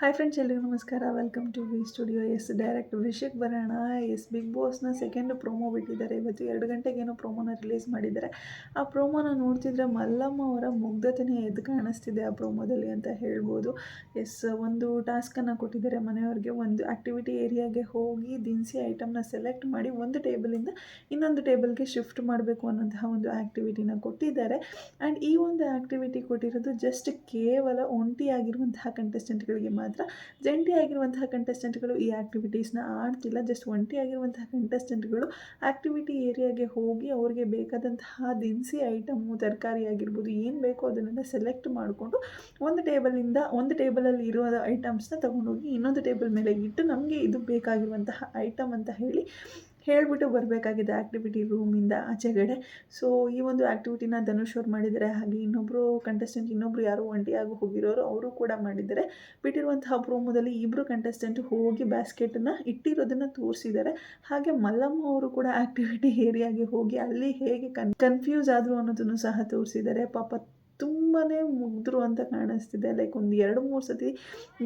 Hi friends ಎಲ್ಲರಿಗೂ ನಮಸ್ಕಾರ. Welcome to V studio yes direct ವಿಷಯಕ್ಕೆ ಬರೋಣ ಎಸ್ ಬಿಗ್ ಬಾಸ್ನ ಸೆಕೆಂಡ್ ಪ್ರೋಮೋ ಬಿಟ್ಟಿದ್ದಾರೆ. ಇವತ್ತು ಎರಡು ಗಂಟೆಗೇನೋ ಪ್ರೋಮೋನ ರಿಲೀಸ್ ಮಾಡಿದ್ದಾರೆ. ಆ ಪ್ರೋಮೋನ ನೋಡ್ತಿದ್ರೆ ಮಲ್ಲಮ್ಮ ಅವರ ಮುಗ್ಧತೆನೇ ಎದ್ದು ಕಾಣಿಸ್ತಿದೆ ಆ ಪ್ರೋಮೋದಲ್ಲಿ ಅಂತ ಹೇಳ್ಬೋದು. ಎಸ್ ಒಂದು ಟಾಸ್ಕನ್ನು ಕೊಟ್ಟಿದ್ದಾರೆ ಮನೆಯವ್ರಿಗೆ. ಒಂದು ಆ್ಯಕ್ಟಿವಿಟಿ ಏರಿಯಾಗೆ ಹೋಗಿ ದಿನಸಿ ಐಟಮ್ನ ಸೆಲೆಕ್ಟ್ ಮಾಡಿ ಒಂದು ಟೇಬಲಿಂದ ಇನ್ನೊಂದು ಟೇಬಲ್ಗೆ ಶಿಫ್ಟ್ ಮಾಡಬೇಕು ಅನ್ನೋಂತಹ ಒಂದು ಆ್ಯಕ್ಟಿವಿಟಿನ ಕೊಟ್ಟಿದ್ದಾರೆ. ಆ್ಯಂಡ್ ಈ ಒಂದು ಆ್ಯಕ್ಟಿವಿಟಿ ಕೊಟ್ಟಿರೋದು ಜಸ್ಟ್ ಕೇವಲ ಒಂಟಿಯಾಗಿರುವಂತಹ ಕಂಟೆಸ್ಟೆಂಟ್ಗಳಿಗೆ ಮಾತ್ರ. ಜಂಟಿಯಾಗಿರುವಂತಹ ಕಂಟೆಸ್ಟೆಂಟ್ಗಳು ಈ ಆ್ಯಕ್ಟಿವಿಟೀಸ್ನ ಆಡ್ತಿಲ್ಲ. ಜಸ್ಟ್ ಒಂಟಿಯಾಗಿರುವಂತಹ ಕಂಟೆಸ್ಟೆಂಟ್ಗಳು ಆ್ಯಕ್ಟಿವಿಟಿ ಏರಿಯಾಗೆ ಹೋಗಿ ಅವ್ರಿಗೆ ಬೇಕಾದಂತಹ ದಿನಸಿ ಐಟಮು ತರಕಾರಿ ಆಗಿರ್ಬೋದು, ಏನು ಬೇಕೋ ಅದನ್ನೆಲ್ಲ ಸೆಲೆಕ್ಟ್ ಮಾಡಿಕೊಂಡು ಒಂದು ಟೇಬಲಿಂದ ಒಂದು ಟೇಬಲಲ್ಲಿ ಇರೋ ಐಟಮ್ಸ್ನ ತೊಗೊಂಡೋಗಿ ಇನ್ನೊಂದು ಟೇಬಲ್ ಮೇಲೆ ಇಟ್ಟು ನಮಗೆ ಇದು ಬೇಕಾಗಿರುವಂತಹ ಐಟಮ್ ಅಂತ ಹೇಳಿ ಹೇಳಿಬಿಟ್ಟು ಬರಬೇಕಾಗಿದೆ ಆ್ಯಕ್ಟಿವಿಟಿ ರೂಮಿಂದ ಆಚೆಗಡೆ ಸೊ ಈ ಒಂದು ಆ್ಯಕ್ಟಿವಿಟಿನ ಧನುಷ್ ಅವ್ರು ಮಾಡಿದ್ದಾರೆ. ಹಾಗೆ ಇನ್ನೊಬ್ಬರು ಕಂಟೆಸ್ಟೆಂಟ್ ಇನ್ನೊಬ್ಬರು ಯಾರು ಒಂಟಿಯಾಗಿ ಹೋಗಿರೋರು ಅವರು ಕೂಡ ಮಾಡಿದ್ದಾರೆ. ಬಿಟ್ಟಿರುವಂತಹ ಪ್ರೋಮೋದಲ್ಲಿ ಇಬ್ಬರು ಕಂಟೆಸ್ಟೆಂಟ್ ಹೋಗಿ ಬ್ಯಾಸ್ಕೆಟನ್ನು ಇಟ್ಟಿರೋದನ್ನು ತೋರಿಸಿದ್ದಾರೆ. ಹಾಗೆ ಮಲ್ಲಮ್ಮ ಅವರು ಕೂಡ ಆ್ಯಕ್ಟಿವಿಟಿ ಏರಿಯಾಗೆ ಹೋಗಿ ಅಲ್ಲಿ ಹೇಗೆ ಕನ್ ಕನ್ಫ್ಯೂಸ್ ಆದರು ಅನ್ನೋದನ್ನು ಸಹ ತೋರಿಸಿದ್ದಾರೆ. ಪಾಪ ತುಂಬಾ ಮುಗ್ಧರು ಅಂತ ಕಾಣಿಸ್ತಿದೆ. ಲೈಕ್ ಒಂದು ಎರಡು, ಮೂರು ಸತಿ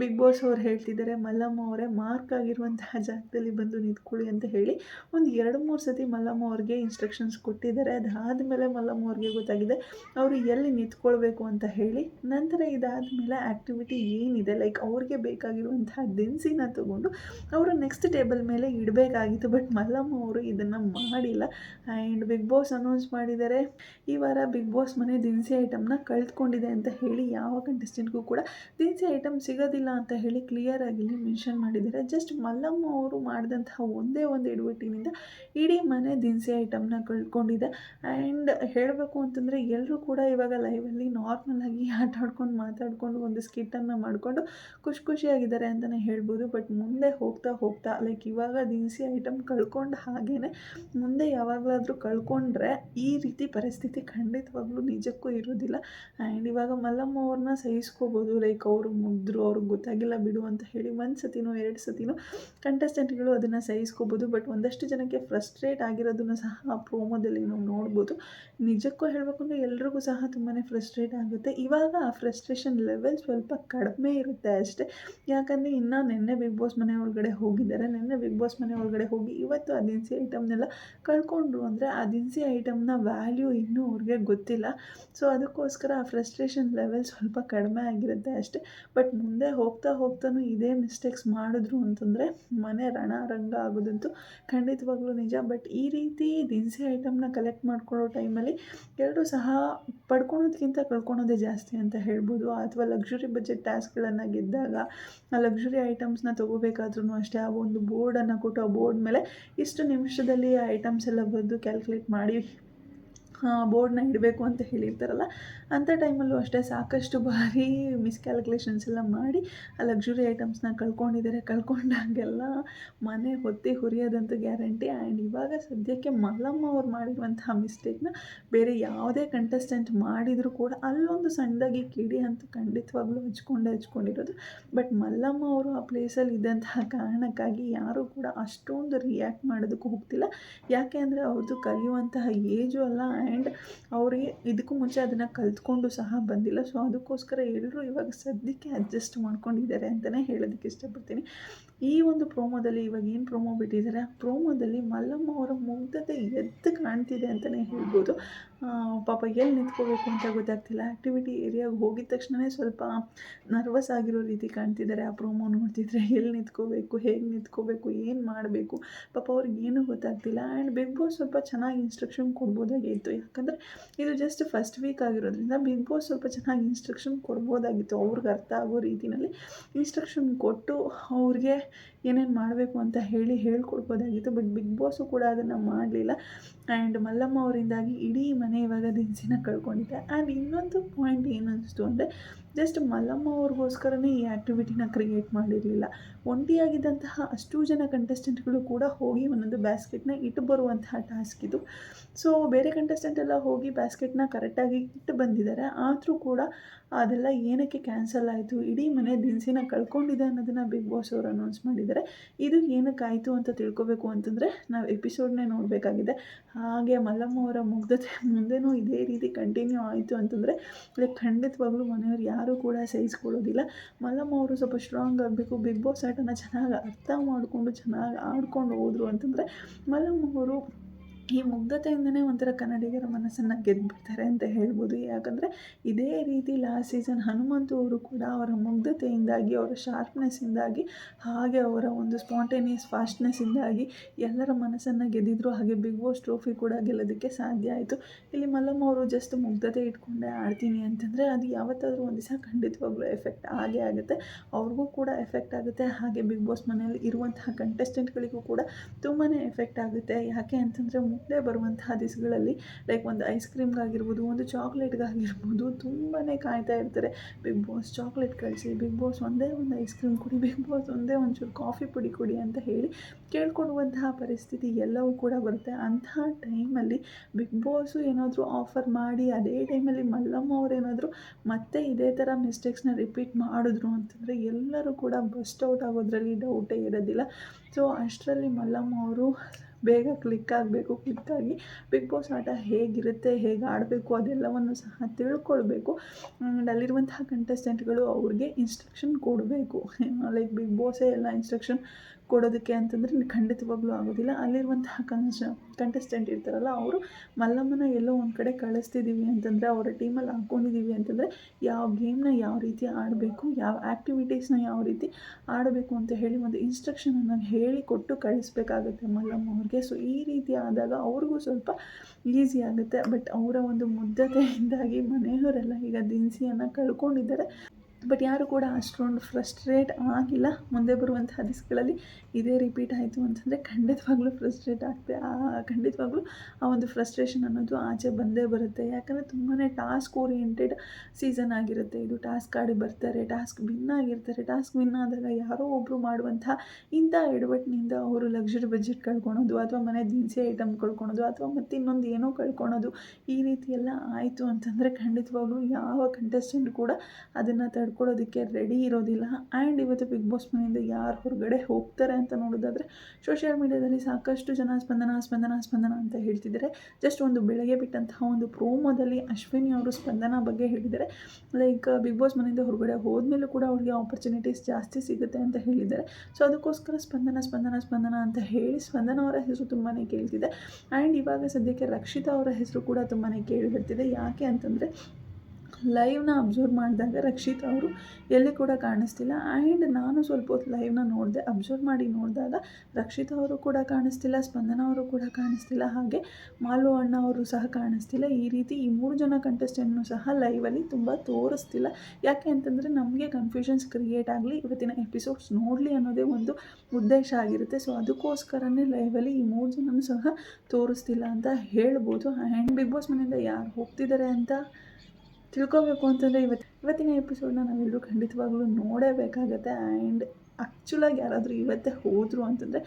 ಬಿಗ್ ಬಾಸ್ ಅವ್ರು ಹೇಳ್ತಿದ್ದಾರೆ, ಮಲ್ಲಮ್ಮ ಅವರೇ, ಮಾರ್ಕ್ ಆಗಿರುವಂತಹ ಜಾಗದಲ್ಲಿ ಬಂದು ನಿಂತ್ಕೊಳ್ಳಿ ಅಂತ ಹೇಳಿ ಒಂದು ಎರಡು, ಮೂರು ಸತಿ ಮಲ್ಲಮ್ಮ ಅವ್ರಿಗೆ ಇನ್ಸ್ಟ್ರಕ್ಷನ್ಸ್ ಕೊಟ್ಟಿದ್ದಾರೆ. ಅದಾದಮೇಲೆ ಮಲ್ಲಮ್ಮ ಅವ್ರಿಗೆ ಗೊತ್ತಾಗಿದೆ, ಅವರು ಎಲ್ಲಿ ನಿಂತ್ಕೊಳ್ಬೇಕು ಅಂತ ಹೇಳಿ. ನಂತರ ಇದಾದ ಮೇಲೆ ಆ್ಯಕ್ಟಿವಿಟಿ ಏನಿದೆ? ಲೈಕ್ ಅವ್ರಿಗೆ ಬೇಕಾಗಿರುವಂತಹ ದಿನಸಿನ ತಗೊಂಡು ಅವರು ನೆಕ್ಸ್ಟ್ ಟೇಬಲ್ ಮೇಲೆ ಇಡಬೇಕಾಗಿತ್ತು ಬಟ್ ಮಲ್ಲಮ್ಮ ಅವರು ಇದನ್ನು ಮಾಡಿಲ್ಲ. ಆ್ಯಂಡ್ ಬಿಗ್ ಬಾಸ್ ಅನೌನ್ಸ್ ಮಾಡಿದ್ದಾರೆ, ಈ ವಾರ ಬಿಗ್ ಬಾಸ್ ಮನೆ ದಿನಸಿ ಐಟಮ್ನ ಕಳೆದುಕೊಂಡಿದೆ ಅಂತ ಹೇಳಿ ಯಾವ ಕಂಟೆಸ್ಟೆಂಟ್ಗೂ ಕೂಡ ದಿನಸಿ ಐಟಮ್ ಸಿಗೋದಿಲ್ಲ ಅಂತ ಹೇಳಿ ಕ್ಲಿಯರ್ ಆಗಿ ಇಲ್ಲಿ ಮೆನ್ಷನ್ ಮಾಡಿದ್ದಾರೆ. ಜಸ್ಟ್ ಮಲ್ಲಮ್ಮ ಅವರು ಮಾಡಿದಂತಹ ಒಂದೇ ಒಂದು ಎಡವಟ್ಟಿನಿಂದ ಇಡೀ ಮನೆ ದಿನಸಿ ಐಟಮ್ನ ಕಳ್ಕೊಂಡಿದೆ. ಆ್ಯಂಡ್ ಹೇಳಬೇಕು ಅಂತಂದರೆ ಎಲ್ಲರೂ ಕೂಡ ಇವಾಗ ಲೈವಲ್ಲಿ ನಾರ್ಮಲಾಗಿ ಆಟ ಆಡ್ಕೊಂಡು ಮಾತಾಡಿಕೊಂಡು ಒಂದು ಸ್ಕಿಟ್ಟನ್ನು ಮಾಡಿಕೊಂಡು ಖುಷಿ ಖುಷಿಯಾಗಿದ್ದಾರೆ ಅಂತಲೇ ಹೇಳ್ಬೋದು. ಬಟ್ ಮುಂದೆ ಹೋಗ್ತಾ ಹೋಗ್ತಾ ಲೈಕ್ ಇವಾಗ ದಿನಸಿ ಐಟಮ್ ಕಳ್ಕೊಂಡು ಹಾಗೇ ಮುಂದೆ ಯಾವಾಗಲಾದರೂ ಕಳ್ಕೊಂಡ್ರೆ ಈ ರೀತಿ ಪರಿಸ್ಥಿತಿ ಖಂಡಿತವಾಗ್ಲೂ ನಿಜಕ್ಕೂ ಇರೋದಿಲ್ಲ ಆ್ಯಂಡ್ ಇವಾಗ ಮಲ್ಲಮ್ಮ ಅವ್ರನ್ನ ಸಹಿಸ್ಕೋಬೋದು ಲೈಕ್ ಅವರು ಮುಗಿದ್ರು ಅವ್ರಿಗೆ ಗೊತ್ತಾಗಿಲ್ಲ ಬಿಡು ಅಂತ ಹೇಳಿ ಒಂದು ಸತಿನೋ, ಎರಡು ಸತಿನೋ ಕಂಟೆಸ್ಟೆಂಟ್ಗಳು ಅದನ್ನು ಸಹಿಸ್ಕೋಬೋದು. ಬಟ್ ಒಂದಷ್ಟು ಜನಕ್ಕೆ ಫ್ರಸ್ಟ್ರೇಟ್ ಆಗಿರೋದನ್ನು ಸಹ ಆ ಪ್ರೋಮೋದಲ್ಲಿ ನಾವು ನೋಡ್ಬೋದು. ನಿಜಕ್ಕೂ ಹೇಳಬೇಕು ಅಂದರೆ ಎಲ್ರಿಗೂ ಸಹ ತುಂಬಾ ಫ್ರಸ್ಟ್ರೇಟ್ ಆಗುತ್ತೆ. ಇವಾಗ ಆ ಫ್ರಸ್ಟ್ರೇಷನ್ ಲೆವೆಲ್ ಸ್ವಲ್ಪ ಕಡಿಮೆ ಇರುತ್ತೆ ಅಷ್ಟೇ. ಯಾಕಂದರೆ ಇನ್ನು ನಿನ್ನೆ ಬಿಗ್ ಬಾಸ್ ಮನೆ ಒಳಗಡೆ ಹೋಗಿದ್ದಾರೆ. ನಿನ್ನೆ ಬಿಗ್ ಬಾಸ್ ಮನೆ ಒಳಗಡೆ ಹೋಗಿ ಇವತ್ತು ಆ ದಿನಸಿ ಐಟಮ್ನೆಲ್ಲ ಕಳ್ಕೊಂಡ್ರು ಅಂದರೆ ಆ ದಿನಸಿ ಐಟಮ್ನ ವ್ಯಾಲ್ಯೂ ಇನ್ನೂ ಅವ್ರಿಗೆ ಗೊತ್ತಿಲ್ಲ. ಸೊ ಅದಕ್ಕೋಸ್ಕರ ಆ ಫ್ರಸ್ಟ್ರೇಷನ್ ಲೆವೆಲ್ ಸ್ವಲ್ಪ ಕಡಿಮೆ ಆಗಿರುತ್ತೆ ಅಷ್ಟೇ. ಬಟ್ ಮುಂದೆ ಹೋಗ್ತಾ ಹೋಗ್ತಾನೂ ಇದೇ ಮಿಸ್ಟೇಕ್ಸ್ ಮಾಡಿದ್ರು ಅಂತಂದರೆ ಮನೆ ರಣರಂಗ ಆಗೋದಂತೂ ಖಂಡಿತವಾಗ್ಲೂ ನಿಜ. ಬಟ್ ಈ ರೀತಿ ದಿನಸಿ ಐಟಮ್ನ ಕಲೆಕ್ಟ್ ಮಾಡ್ಕೊಳ್ಳೋ ಟೈಮಲ್ಲಿ ಎಲ್ಲರೂ ಸಹ ಪಡ್ಕೊಳೋದಕ್ಕಿಂತ ಕಳ್ಕೊಳೋದೇ ಜಾಸ್ತಿ ಅಂತ ಹೇಳ್ಬೋದು. ಅಥವಾ ಲಕ್ಸುರಿ ಬಜೆಟ್ ಟಾಸ್ಕ್ಗಳನ್ನು ಗೆದ್ದಾಗ ಆ ಲಕ್ಸುರಿ ಐಟಮ್ಸ್ನ ತೊಗೋಬೇಕಾದ್ರೂ ಅಷ್ಟೇ ಆ ಒಂದು ಬೋರ್ಡನ್ನು ಕೊಟ್ಟು ಆ ಬೋರ್ಡ್ ಮೇಲೆ ಇಷ್ಟು ನಿಮಿಷದಲ್ಲಿ ಆ ಐಟಮ್ಸ್ ಎಲ್ಲ ಬಂದು ಕ್ಯಾಲ್ಕುಲೇಟ್ ಮಾಡಿ ಬೋರ್ಡ್ನ ಇಡಬೇಕು ಅಂತ ಹೇಳಿರ್ತಾರಲ್ಲ ಅಂಥ ಟೈಮಲ್ಲೂ ಅಷ್ಟೇ ಸಾಕಷ್ಟು ಬಾರಿ ಮಿಸ್ಕ್ಯಾಲ್ಕುಲೇಷನ್ಸ್ ಎಲ್ಲ ಮಾಡಿ, ಆ ಲಕ್ಸುರಿ ಐಟಮ್ಸ್ನ ಕಳ್ಕೊಂಡಿದ್ದಾರೆ ಕಳ್ಕೊಂಡಾಗೆಲ್ಲ ಮನೆ ಹೊತ್ತಿ ಹುರಿಯೋದಂತೂ ಗ್ಯಾರಂಟಿ ಆ್ಯಂಡ್ ಇವಾಗ ಸದ್ಯಕ್ಕೆ ಮಲ್ಲಮ್ಮ ಅವ್ರು ಮಾಡಿರುವಂತಹ ಮಿಸ್ಟೇಕ್ನ ಬೇರೆ ಯಾವುದೇ ಕಂಟೆಸ್ಟೆಂಟ್ ಮಾಡಿದರೂ ಕೂಡ ಅಲ್ಲೊಂದು ಸಣ್ಣದಾಗಿ ಕಿಡಿ ಅಂತ ಖಂಡಿತವಾಗ್ಲೂ ಹಚ್ಕೊಂಡು ಹಚ್ಕೊಂಡಿರೋದು. ಬಟ್ ಮಲ್ಲಮ್ಮ ಅವರು ಆ ಪ್ಲೇಸಲ್ಲಿ ಇದ್ದಂತಹ ಕಾರಣಕ್ಕಾಗಿ ಯಾರೂ ಕೂಡ ಅಷ್ಟೊಂದು ರಿಯಾಕ್ಟ್ ಮಾಡೋದಕ್ಕೂ ಹೋಗ್ತಿಲ್ಲ. ಯಾಕೆ ಅಂದರೆ ಅವ್ರದ್ದು ಕಲಿಯುವಂತಹ ಏಜು ಅಲ್ಲ ಆ್ಯಂಡ್ ಅವರಿಗೆ ಇದಕ್ಕೂ ಮುಂಚೆ ಅದನ್ನು ಕಲ್ತ್ಕೊಂಡು ಸಹ ಬಂದಿಲ್ಲ. ಸೊ ಅದಕ್ಕೋಸ್ಕರ ಎಲ್ಲರೂ ಇವಾಗ ಸದ್ಯಕ್ಕೆ ಅಡ್ಜಸ್ಟ್ ಮಾಡ್ಕೊಂಡಿದ್ದಾರೆ ಅಂತಲೇ ಹೇಳೋದಕ್ಕೆ ಇಷ್ಟಪಡ್ತೀನಿ. ಈ ಒಂದು ಪ್ರೋಮೋದಲ್ಲಿ ಇವಾಗ ಏನು ಪ್ರೋಮೋ ಬಿಟ್ಟಿದ್ದಾರೆ? ಆ ಪ್ರೋಮೋದಲ್ಲಿ ಮಲ್ಲಮ್ಮ ಅವರ ಮುಗ್ಧತೆ ಎದ್ದು ಕಾಣ್ತಿದೆ ಅಂತಲೇ ಹೇಳ್ಬೋದು. ಪಾಪ ಎಲ್ಲಿ ನಿಂತ್ಕೋಬೇಕು ಅಂತ ಗೊತ್ತಾಗ್ತಿಲ್ಲ. ಆ್ಯಕ್ಟಿವಿಟಿ ಏರಿಯಾಗೆ ಹೋಗಿದ ತಕ್ಷಣವೇ ಸ್ವಲ್ಪ ನರ್ವಸ್ ಆಗಿರೋ ರೀತಿ ಕಾಣ್ತಿದ್ದಾರೆ. ಆ ಪ್ರೋಮೋ ನೋಡ್ತಿದ್ರೆ ಎಲ್ಲಿ ನಿಂತ್ಕೋಬೇಕು, ಹೇಗೆ ನಿಂತ್ಕೋಬೇಕು, ಏನು ಮಾಡಬೇಕು? ಪಾಪ ಅವ್ರಿಗೆ ಏನೂ ಗೊತ್ತಾಗ್ತಿಲ್ಲ. ಆ್ಯಂಡ್ ಬಿಗ್ ಬಾಸ್ ಸ್ವಲ್ಪ ಚೆನ್ನಾಗಿ ಇನ್ಸ್ಟ್ರಕ್ಷನ್ ಕೊಡ್ಬೋದಾಗಿತ್ತು. ಯಾಕಂದರೆ ಇದು ಜಸ್ಟ್ ಫಸ್ಟ್ ವೀಕ್ ಆಗಿರೋದ್ರಿಂದ ಬಿಗ್ ಬಾಸ್ ಸ್ವಲ್ಪ ಚೆನ್ನಾಗಿ ಇನ್ಸ್ಟ್ರಕ್ಷನ್ ಕೊಡ್ಬೋದಾಗಿತ್ತು. ಅವ್ರಿಗೆ ಅರ್ಥ ಆಗೋ ರೀತಿಯಲ್ಲಿ ಇನ್ಸ್ಟ್ರಕ್ಷನ್ ಕೊಟ್ಟು ಅವ್ರಿಗೆ ಏನೇನು ಮಾಡಬೇಕು ಅಂತ ಹೇಳಿ ಹೇಳ್ಕೊಡ್ಬೋದಾಗಿತ್ತು. ಬಟ್ ಬಿಗ್ ಬಾಸು ಕೂಡ ಅದನ್ನು ಮಾಡಲಿಲ್ಲ. ಆ್ಯಂಡ್ ಮಲ್ಲಮ್ಮ ಅವರಿಂದಾಗಿ ಇಡೀ ಮನೆ ಇವಾಗ ದಿನಸಿನ ಕಳ್ಕೊಂಡಿದ್ದೆ ಆ್ಯಂಡ್ ಇನ್ನೊಂದು ಪಾಯಿಂಟ್ ಏನು ಅನಿಸ್ತು ಅಂದರೆ ಜಸ್ಟ್ ಮಲ್ಲಮ್ಮ ಅವ್ರಿಗೋಸ್ಕರನೇ ಈ ಆ್ಯಕ್ಟಿವಿಟಿನ ಕ್ರಿಯೇಟ್ ಮಾಡಿರಲಿಲ್ಲ. ಒಂಟಿಯಾಗಿದ್ದಂತಹ ಅಷ್ಟು ಜನ ಕಂಟೆಸ್ಟೆಂಟ್ಗಳು ಕೂಡ ಹೋಗಿ ಒಂದೊಂದು ಬ್ಯಾಸ್ಕೆಟ್ನ ಇಟ್ಟು ಬರುವಂತಹ ಟಾಸ್ಕ್ ಇದು. ಸೊ ಬೇರೆ ಕಂಟೆಸ್ಟೆಂಟ್ ಎಲ್ಲ ಹೋಗಿ ಬ್ಯಾಸ್ಕೆಟ್ನ ಕರೆಕ್ಟಾಗಿ ಇಟ್ಟು ಬಂದಿದ್ದಾರೆ. ಆದರೂ ಕೂಡ ಅದೆಲ್ಲ ಏನಕ್ಕೆ ಕ್ಯಾನ್ಸಲ್ ಆಯಿತು? ಇಡೀ ಮನೆ ದಿನಸಿನ ಕಳ್ಕೊಂಡಿದೆ ಅನ್ನೋದನ್ನು ಬಿಗ್ ಬಾಸ್ ಅವರು ಅನೌನ್ಸ್ ಮಾಡಿದ್ದಾರೆ. ಇದು ಏನಕ್ಕಾಯಿತು ಅಂತ ತಿಳ್ಕೊಬೇಕು ಅಂತಂದರೆ ನಾವು ಎಪಿಸೋಡ್ನೇ ನೋಡಬೇಕಾಗಿದೆ. ಹಾಗೆ ಮಲ್ಲಮ್ಮ ಅವರ ಮುಗ್ಧತೆ ಮುಂದೆನೂ ಇದೇ ರೀತಿ ಕಂಟಿನ್ಯೂ ಆಯಿತು ಅಂತಂದರೆ ಲೈಕ್ ಖಂಡಿತವಾಗ್ಲೂ ಮನೆಯವ್ರು ಯಾರು ಯಾರೂ ಕೂಡ ಸಹಿಸ್ಕೊಳ್ಳೋದಿಲ್ಲ. ಮಲ್ಲಮ್ಮ ಅವರು ಸ್ವಲ್ಪ ಸ್ಟ್ರಾಂಗ್ ಆಗಬೇಕು. ಬಿಗ್ ಬಾಸ್ ಆಟನ ಚೆನ್ನಾಗಿ ಅರ್ಥ ಮಾಡಿಕೊಂಡು ಚೆನ್ನಾಗಿ ಆಡ್ಕೊಂಡು ಹೋದರು ಅಂತಂದರೆ ಮಲ್ಲಮ್ಮ ಅವರು ಈ ಮುಗ್ಧತೆಯಿಂದನೇ ಒಂಥರ ಕನ್ನಡಿಗರ ಮನಸ್ಸನ್ನು ಗೆದ್ದುಬಿಡ್ತಾರೆ ಅಂತ ಹೇಳ್ಬೋದು. ಯಾಕಂದರೆ ಇದೇ ರೀತಿ ಲಾಸ್ಟ್ ಸೀಸನ್ ಹನುಮಂತು ಅವರು ಕೂಡ ಅವರ ಮುಗ್ಧತೆಯಿಂದಾಗಿ, ಅವರ ಶಾರ್ಪ್ನೆಸ್ಸಿಂದಾಗಿ ಹಾಗೆ ಅವರ ಒಂದು ಸ್ಪಾಂಟೇನಿಯಸ್ ಫಾಸ್ಟ್ನೆಸ್ಸಿಂದಾಗಿ ಎಲ್ಲರ ಮನಸ್ಸನ್ನು ಗೆದ್ದಿದ್ರು. ಹಾಗೆ ಬಿಗ್ ಬಾಸ್ ಟ್ರೋಫಿ ಕೂಡ ಗೆಲ್ಲೋದಕ್ಕೆ ಸಾಧ್ಯ ಆಯಿತು. ಇಲ್ಲಿ ಮಲ್ಲಮ್ಮ ಅವರು ಜಸ್ಟ್ ಮುಗ್ಧತೆ ಇಟ್ಕೊಂಡೆ ಆಡ್ತೀನಿ ಅಂತಂದರೆ ಅದು ಯಾವತ್ತಾದರೂ ಒಂದು ದಿವಸ ಖಂಡಿತವಾಗ್ಲೂ ಎಫೆಕ್ಟ್ ಆಗೇ ಆಗುತ್ತೆ. ಅವ್ರಿಗೂ ಕೂಡ ಎಫೆಕ್ಟ್ ಆಗುತ್ತೆ. ಹಾಗೆ ಬಿಗ್ ಬಾಸ್ ಮನೆಯಲ್ಲಿ ಇರುವಂತಹ ಕಂಟೆಸ್ಟೆಂಟ್ಗಳಿಗೂ ಕೂಡ ತುಂಬಾ ಎಫೆಕ್ಟ್ ಆಗುತ್ತೆ. ಯಾಕೆ ಅಂತಂದರೆ ಮುಂದೆ ಬರುವಂತಹ ದಿವಸಗಳಲ್ಲಿ ಲೈಕ್ ಒಂದು ಐಸ್ ಕ್ರೀಮ್ಗಾಗಿರ್ಬೋದು ಒಂದು ಚಾಕ್ಲೇಟ್ಗಾಗಿರ್ಬೋದು ತುಂಬಾ ಕಾಯ್ತಾ ಇರ್ತಾರೆ. ಬಿಗ್ ಬಾಸ್ ಚಾಕ್ಲೇಟ್ ಕಳಿಸಿ ಬಿಗ್ ಬಾಸ್ ಒಂದೇ ಒಂದು ಐಸ್ ಕ್ರೀಮ್ ಕೊಡಿ ಬಿಗ್ ಬಾಸ್ ಒಂದೇ ಒಂಚೂರು ಕಾಫಿ ಪುಡಿ ಕೊಡಿ ಅಂತ ಹೇಳಿ ಕೇಳ್ಕೊಡುವಂತಹ ಪರಿಸ್ಥಿತಿ ಎಲ್ಲವೂ ಕೂಡ ಬರುತ್ತೆ. ಅಂತಹ ಟೈಮಲ್ಲಿ ಬಿಗ್ ಬಾಸು ಏನಾದರೂ ಆಫರ್ ಮಾಡಿ, ಅದೇ ಟೈಮಲ್ಲಿ ಮಲ್ಲಮ್ಮ ಅವರೇನಾದರೂ ಮತ್ತೆ ಇದೇ ಥರ ಮಿಸ್ಟೇಕ್ಸ್ನ ರಿಪೀಟ್ ಮಾಡಿದ್ರು ಅಂತಂದರೆ ಎಲ್ಲರೂ ಕೂಡ ಬಸ್ಟ್ ಔಟ್ ಆಗೋದ್ರಲ್ಲಿ ಡೌಟೇ ಇರೋದಿಲ್ಲ. ಸೊ ಅಷ್ಟರಲ್ಲಿ ಮಲ್ಲಮ್ಮ ಅವರು ಬೇಗ ಕ್ಲಿಕ್ ಆಗಬೇಕು ಕ್ಲಿಕ್ಕಾಗಿ ಬಿಗ್ ಬಾಸ್ ಆಟ ಹೇಗಿರುತ್ತೆ, ಹೇಗೆ ಆಡಬೇಕು ಅದೆಲ್ಲವನ್ನು ಸಹ ತಿಳ್ಕೊಳ್ಬೇಕು. ಆ್ಯಂಡ್ ಅಲ್ಲಿರುವಂತಹ ಕಂಟೆಸ್ಟೆಂಟ್ಗಳು ಅವ್ರಿಗೆ ಇನ್ಸ್ಟ್ರಕ್ಷನ್ ಕೊಡಬೇಕು. ಲೈಕ್ ಬಿಗ್ ಬಾಸೇ ಎಲ್ಲ ಇನ್ಸ್ಟ್ರಕ್ಷನ್ ಕೊಡೋದಕ್ಕೆ ಅಂತಂದರೆ ಖಂಡಿತವಾಗ್ಲೂ ಆಗೋದಿಲ್ಲ. ಅಲ್ಲಿರುವಂತಹ ಕನ್ಸ್ ಕಂಟೆಸ್ಟೆಂಟ್ ಇರ್ತಾರಲ್ಲ, ಅವರು ಮಲ್ಲಮ್ಮನ ಎಲ್ಲೋ ಒಂದು ಕಡೆ ಕಳಿಸ್ತಿದ್ದೀವಿ ಅಂತಂದರೆ, ಅವರ ಟೀಮಲ್ಲಿ ಹಾಕ್ಕೊಂಡಿದ್ದೀವಿ ಅಂತಂದರೆ, ಯಾವ ಗೇಮ್ನ ಯಾವ ರೀತಿ ಆಡಬೇಕು, ಯಾವ ಆ್ಯಕ್ಟಿವಿಟೀಸ್ನ ಯಾವ ರೀತಿ ಆಡಬೇಕು ಅಂತ ಹೇಳಿ ಒಂದು ಇನ್ಸ್ಟ್ರಕ್ಷನನ್ನು ಹೇಳಿಕೊಟ್ಟು ಕಳಿಸ್ಬೇಕಾಗುತ್ತೆ ಮಲ್ಲಮ್ಮ ಅವ್ರಿಗೆ. ಸೊ ಈ ರೀತಿ ಆದಾಗ ಅವ್ರಿಗೂ ಸ್ವಲ್ಪ ಈಸಿ ಆಗುತ್ತೆ. ಬಟ್ ಅವರ ಒಂದು ಮುದ್ದತೆಯಿಂದಾಗಿ ಮನೆಯವರೆಲ್ಲ ಈಗ ದಿನಸಿಯನ್ನು ಕಳ್ಕೊಂಡಿದ್ದಾರೆ. ಬಟ್ ಯಾರು ಕೂಡ ಅಷ್ಟೊಂದು ಫ್ರಸ್ಟ್ರೇಟ್ ಆಗಿಲ್ಲ. ಮುಂದೆ ಬರುವಂತಹ ದಿಸ್ಗಳಲ್ಲಿ ಇದೇ ರಿಪೀಟ್ ಆಯಿತು ಅಂತಂದರೆ ಖಂಡಿತವಾಗ್ಲೂ ಫ್ರಸ್ಟ್ರೇಟ್ ಆಗ್ತೆ ಖಂಡಿತವಾಗ್ಲೂ ಆ ಒಂದು ಫ್ರಸ್ಟ್ರೇಷನ್ ಅನ್ನೋದು ಆಚೆ ಬಂದೇ ಬರುತ್ತೆ. ಯಾಕಂದರೆ ತುಂಬಾ ಟಾಸ್ಕ್ ಓರಿಯೆಂಟೆಡ್ ಸೀಸನ್ ಆಗಿರುತ್ತೆ. ಇದು ಟಾಸ್ಕ್ ಆಡಿ ಬರ್ತಾರೆ ಟಾಸ್ಕ್ ವಿನ್ ಆಗಿರ್ತಾರೆ ಟಾಸ್ಕ್ ವಿನ್ ಆದಾಗ ಯಾರೋ ಒಬ್ಬರು ಮಾಡುವಂಥ ಇಂಥ ಎಡವಟ್ಟಿನಿಂದ ಅವರು ಲಕ್ಸುರಿ ಬಜೆಟ್ ಕಳ್ಕೊಳೋದು, ಅಥವಾ ಮನೆ ದಿನಸಿ ಐಟಮ್ ಕಳ್ಕೊಳೋದು, ಅಥವಾ ಮತ್ತೆ ಇನ್ನೊಂದು ಏನೋ ಕಳ್ಕೊಳೋದು, ಈ ರೀತಿ ಎಲ್ಲ ಆಯಿತು ಅಂತಂದರೆ ಖಂಡಿತವಾಗ್ಲೂ ಯಾವ ಕಂಟೆಸ್ಟೆಂಟ್ ಕೂಡ ಅದನ್ನು ತಡ್ಕೊ ತಡ್ಕೊಳ್ಳೋದಕ್ಕೆ ರೆಡಿ ಇರೋದಿಲ್ಲ. ಆ್ಯಂಡ್ ಇವತ್ತು ಬಿಗ್ ಬಾಸ್ ಮನೆಯಿಂದ ಯಾರು ಹೊರಗಡೆ ಹೋಗ್ತಾರೆ ಅಂತ ನೋಡೋದಾದರೆ ಸೋಷಿಯಲ್ ಮೀಡ್ಯಾದಲ್ಲಿ ಸಾಕಷ್ಟು ಜನ ಸ್ಪಂದನ ಸ್ಪಂದನ ಸ್ಪಂದನ ಅಂತ ಹೇಳ್ತಿದ್ದಾರೆ. ಜಸ್ಟ್ ಒಂದು ಬೆಳಗ್ಗೆ ಬಿಟ್ಟಂತಹ ಒಂದು ಪ್ರೋಮೋದಲ್ಲಿ ಅಶ್ವಿನಿ ಅವರು ಸ್ಪಂದನ ಬಗ್ಗೆ ಹೇಳಿದ್ದಾರೆ. ಲೈಕ್ ಬಿಗ್ ಬಾಸ್ ಮನೆಯಿಂದ ಹೊರಗಡೆ ಹೋದ್ಮೇಲೂ ಕೂಡ ಅವ್ರಿಗೆ ಆಪರ್ಚುನಿಟೀಸ್ ಜಾಸ್ತಿ ಸಿಗುತ್ತೆ ಅಂತ ಹೇಳಿದ್ದಾರೆ. ಸೊ ಅದಕ್ಕೋಸ್ಕರ ಸ್ಪಂದನ ಸ್ಪಂದನ ಸ್ಪಂದನ ಅಂತ ಹೇಳಿ ಸ್ಪಂದನ ಅವರ ಹೆಸರು ತುಂಬಾ ಕೇಳ್ತಿದೆ. ಆ್ಯಂಡ್ ಇವಾಗ ಸದ್ಯಕ್ಕೆ ರಕ್ಷಿತಾ ಅವರ ಹೆಸರು ಕೂಡ ತುಂಬಾ ಕೇಳಿ ಬರ್ತಿದೆ. ಯಾಕೆ ಅಂತಂದರೆ ಲೈವ್ನ ಅಬ್ಸರ್ವ್ ಮಾಡಿದಾಗ ರಕ್ಷಿತ್ ಅವರು ಎಲ್ಲಿ ಕೂಡ ಕಾಣಿಸ್ತಿಲ್ಲ. ಆ್ಯಂಡ್ ನಾನು ಸ್ವಲ್ಪ ಹೊತ್ತು ಲೈವ್ನ ನೋಡಿದೆ ಅಬ್ಸರ್ವ್ ಮಾಡಿ ನೋಡಿದಾಗ ರಕ್ಷಿತ್ ಅವರು ಕೂಡ ಕಾಣಿಸ್ತಿಲ್ಲ, ಸ್ಪಂದನ ಅವರು ಕೂಡ ಕಾಣಿಸ್ತಿಲ್ಲ, ಹಾಗೆ ಮಾಲು ಅಣ್ಣ ಅವರು ಸಹ ಕಾಣಿಸ್ತಿಲ್ಲ. ಈ ರೀತಿ ಈ ಮೂರು ಜನ ಕಂಟೆಸ್ಟೆಂಟ್ನು ಸಹ ಲೈವಲ್ಲಿ ತುಂಬ ತೋರಿಸ್ತಿಲ್ಲ. ಯಾಕೆ ಅಂತಂದರೆ ನಮಗೆ ಕನ್ಫ್ಯೂಷನ್ಸ್ ಕ್ರಿಯೇಟ್ ಆಗಲಿ, ಇವತ್ತಿನ ಎಪಿಸೋಡ್ಸ್ ನೋಡಲಿ ಅನ್ನೋದೇ ಒಂದು ಉದ್ದೇಶ ಆಗಿರುತ್ತೆ. ಸೊ ಅದಕ್ಕೋಸ್ಕರನೇ ಲೈವಲ್ಲಿ ಈ ಮೂರು ಜನನೂ ಸಹ ತೋರಿಸ್ತಿಲ್ಲ ಅಂತ ಹೇಳ್ಬೋದು. ಆ್ಯಂಡ್ ಬಿಗ್ ಬಾಸ್ ಮನೆಯಿಂದ ಯಾರು ಹೋಗ್ತಿದ್ದಾರೆ ಅಂತ? ತಿಳ್ಕೊಬೇಕು ಅಂತಂದರೆ ಇವತ್ತು ಇವತ್ತಿನ ಎಪಿಸೋಡ್ನ ನಾವೆಲ್ಲರೂ ಖಂಡಿತವಾಗ್ಲೂ ನೋಡೇಬೇಕಾಗತ್ತೆ. ಆ್ಯಂಡ್ ಆ್ಯಕ್ಚುಲಾಗಿ ಯಾರಾದರೂ ಇವತ್ತೇ ಹೋದರು ಅಂತಂದರೆ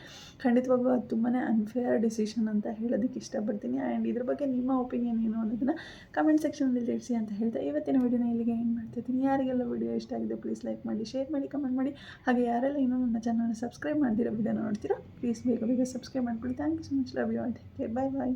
ಖಂಡಿತವಾಗ್ಲೂ ಅದು ತುಂಬಾ ಅನ್ಫೇರ್ ಡಿಸಿಷನ್ ಅಂತ ಹೇಳೋದಕ್ಕೆ ಇಷ್ಟಪಡ್ತೀನಿ. ಆ್ಯಂಡ್ ಇದ್ರ ಬಗ್ಗೆ ನಿಮ್ಮ ಒಪಿನಿಯನ್ ಏನು ಅನ್ನೋದನ್ನು ಕಮೆಂಟ್ ಸೆಕ್ಷನಲ್ಲಿ ತಿಳಿಸಿ ಅಂತ ಹೇಳ್ತಾ ಇವತ್ತಿನ ವಿಡಿಯೋನ ಇಲ್ಲಿಗೆ ಏನು ಮಾಡ್ತಿದ್ದೀನಿ ಯಾರಿಗೆಲ್ಲ ವಿಡಿಯೋ ಇಷ್ಟ ಆಗಿದೆ ಪ್ಲೀಸ್ ಲೈಕ್ ಮಾಡಿ ಶೇರ್ ಮಾಡಿ ಕಮೆಂಟ್ ಮಾಡಿ. ಹಾಗೆ ಯಾರೆಲ್ಲ ಇನ್ನೂ ನನ್ನ ಚಾನಲ್ನ ಸಬ್ಸ್ಕ್ರೈಬ್ ಮಾಡ್ದಿರೋ ವಿಡಿಯೋ ನೋಡ್ತೀರಾ ಪ್ಲೀಸ್ ಬೇಗ ಬೇಗ ಸಬ್ಸ್ಕ್ರೈಬ್ ಮಾಡ್ಕೊಳ್ಳಿ. Thank you so much love you all take care bye bye